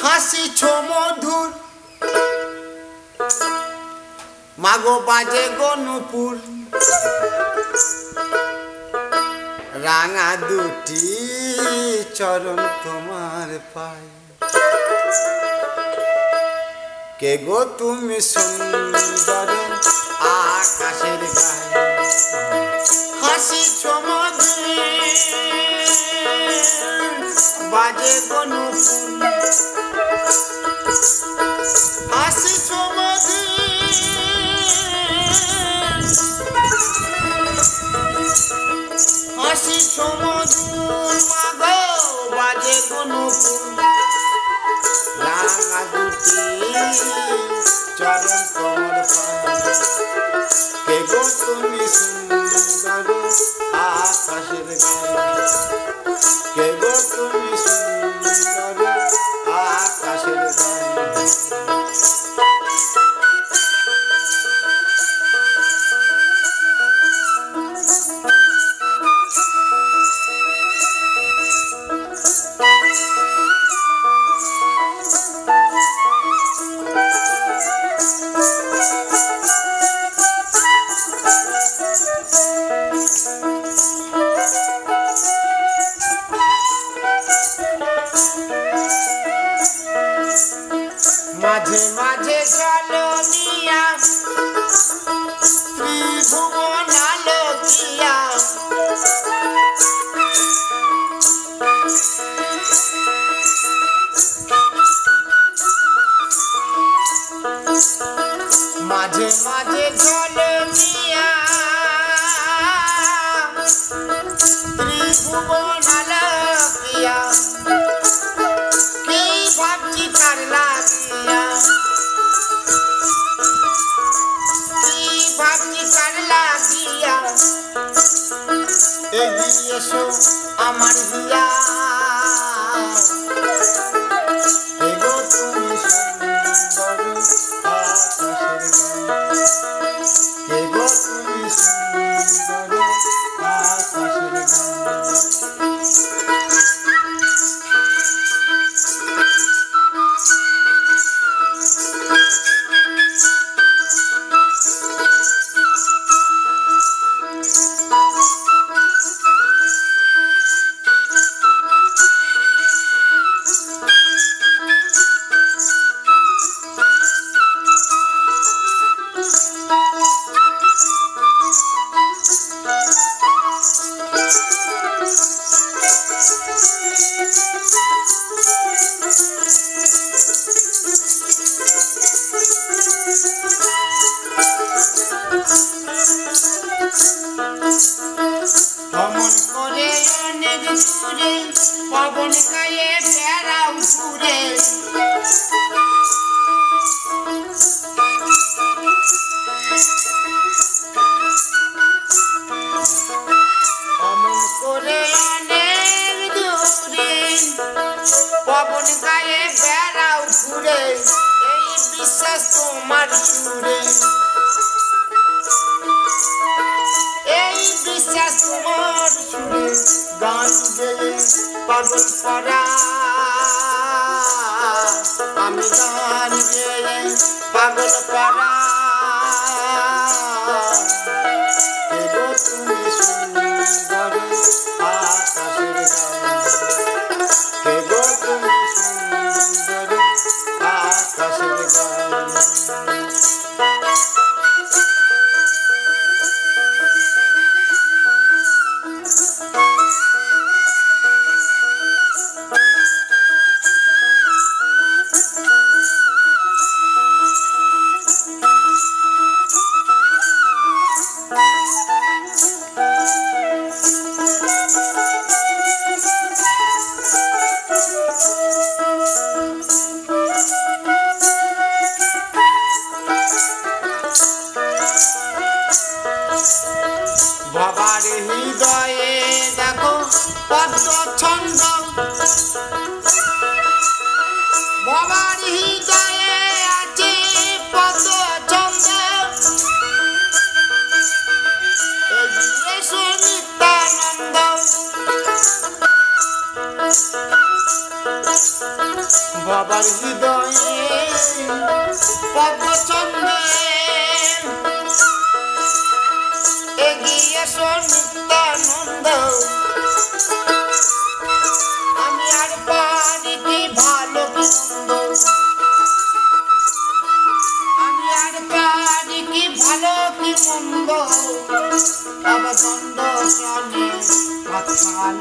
হাসিছ মধুর। মাগো বাজে গনুপুর রাঙা দুটি চরণ তোমার পাই কে গো তুমি সুন্দর? আকাশের গায়ে হাসি মধুর বাজে গনুপুর চরণ কমর কে গো তুমি সুন্দর আকাশের গায়ে এসো আমার হিয়া। পবন গায়ে ভ্রমণ করে পবন গায়ে বেড়াও ঘুরে এই বিশ্বাস তোমার সুরে পাগল পরা আমি জানি পাগল পরা পবচন্দে এগিয়ে সন্তানন্দ আমি আর পারিটি ভালো পছন্দ আমি আর পারি কি ভালো কি মন্দ? পবচন্দ চলে মাথাল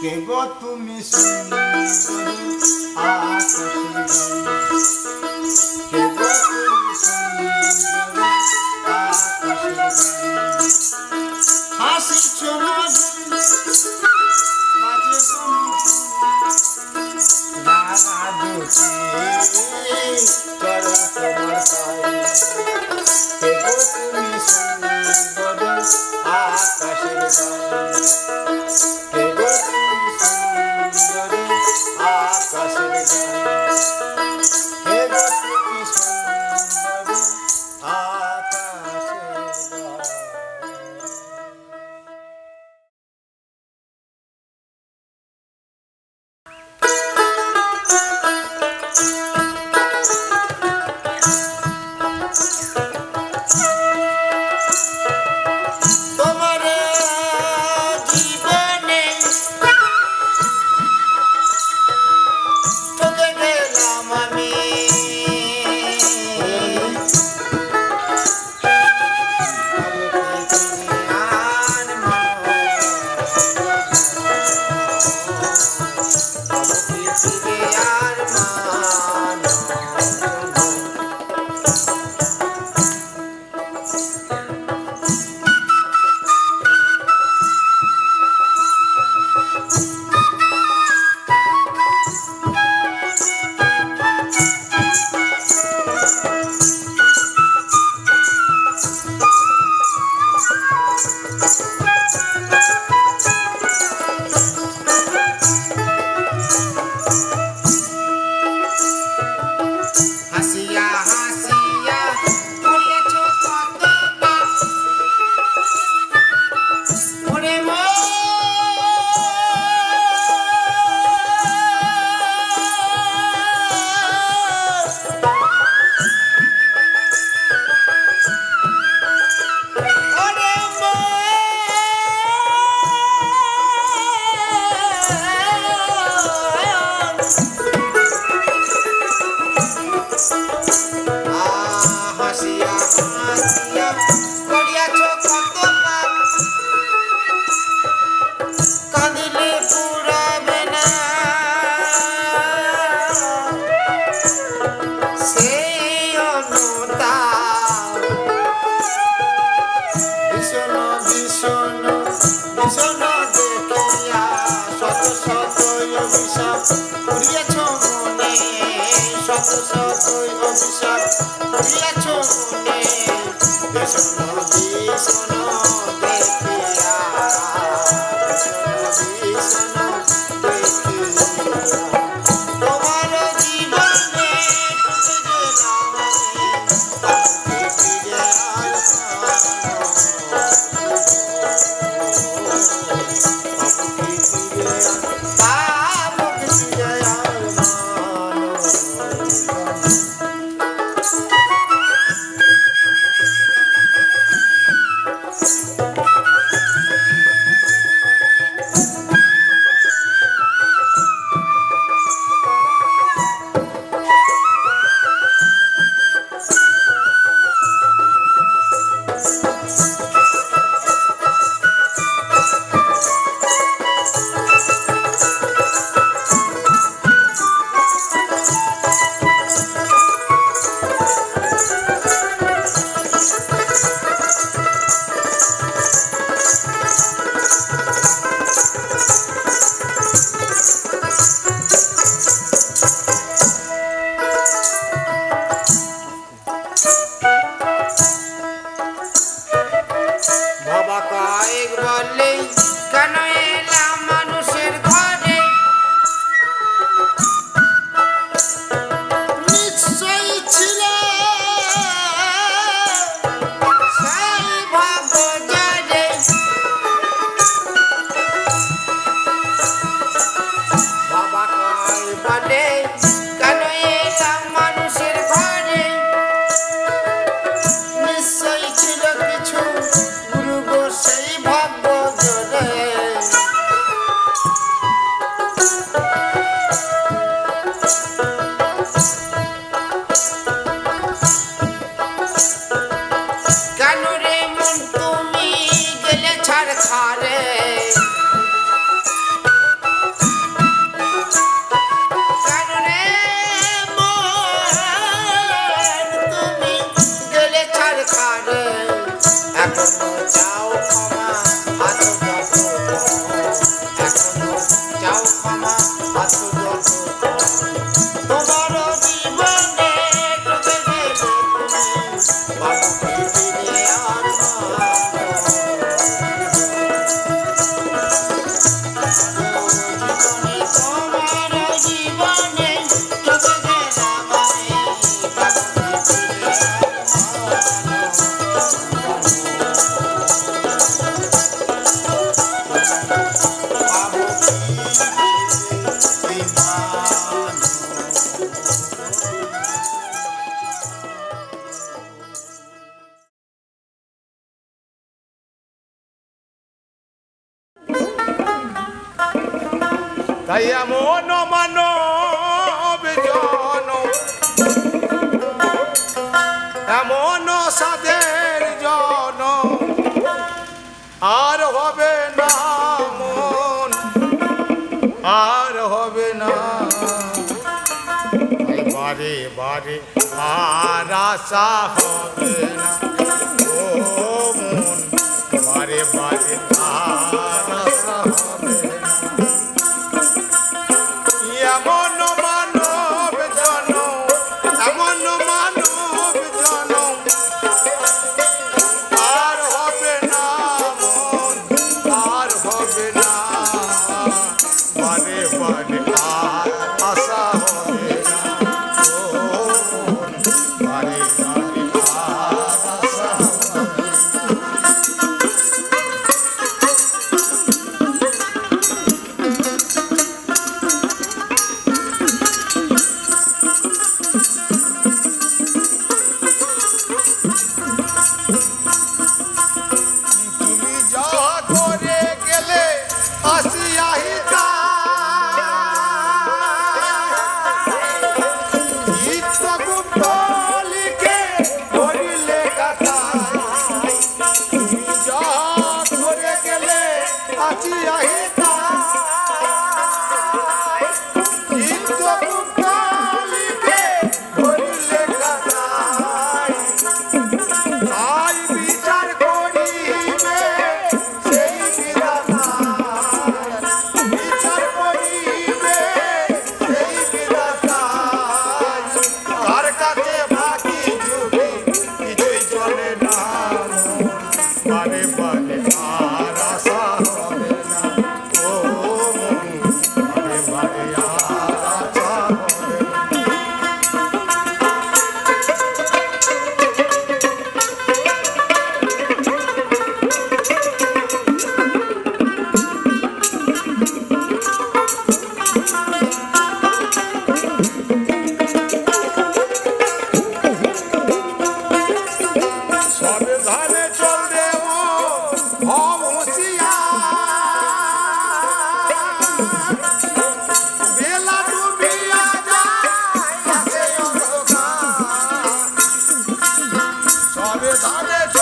কে গো তুমি শুনি আকাশে অভিশাপ করিয়াছ মনে শত শত অভিশাপ করিয়াছ মনে। I'm retarded. তাই এমন মানব জন এমন সাদের জন আর হবে না মন, আর হবে না। বারে বারে আর আশা হবে না। ও মন মারে মারে আর 마음에 닿.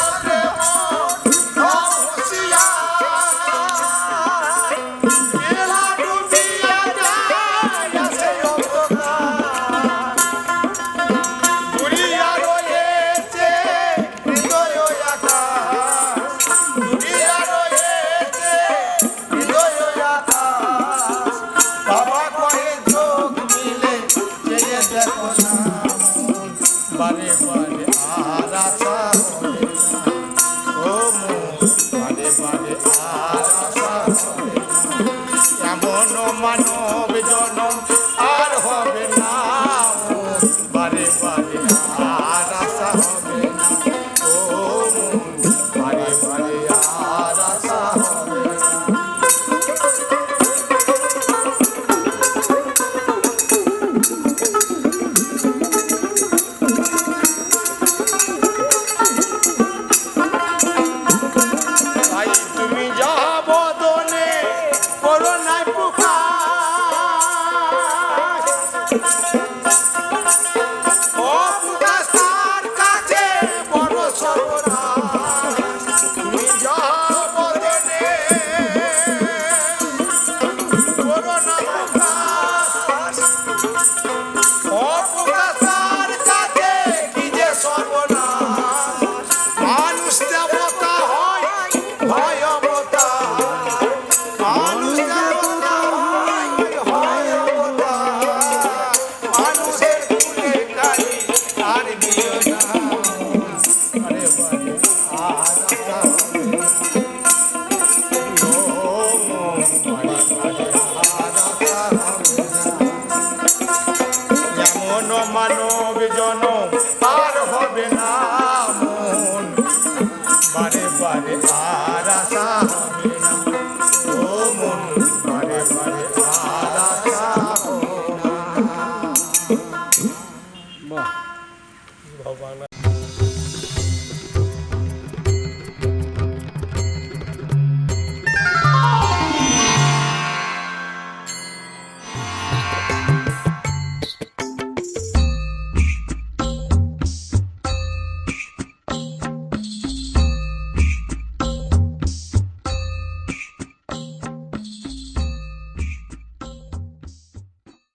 你跑光了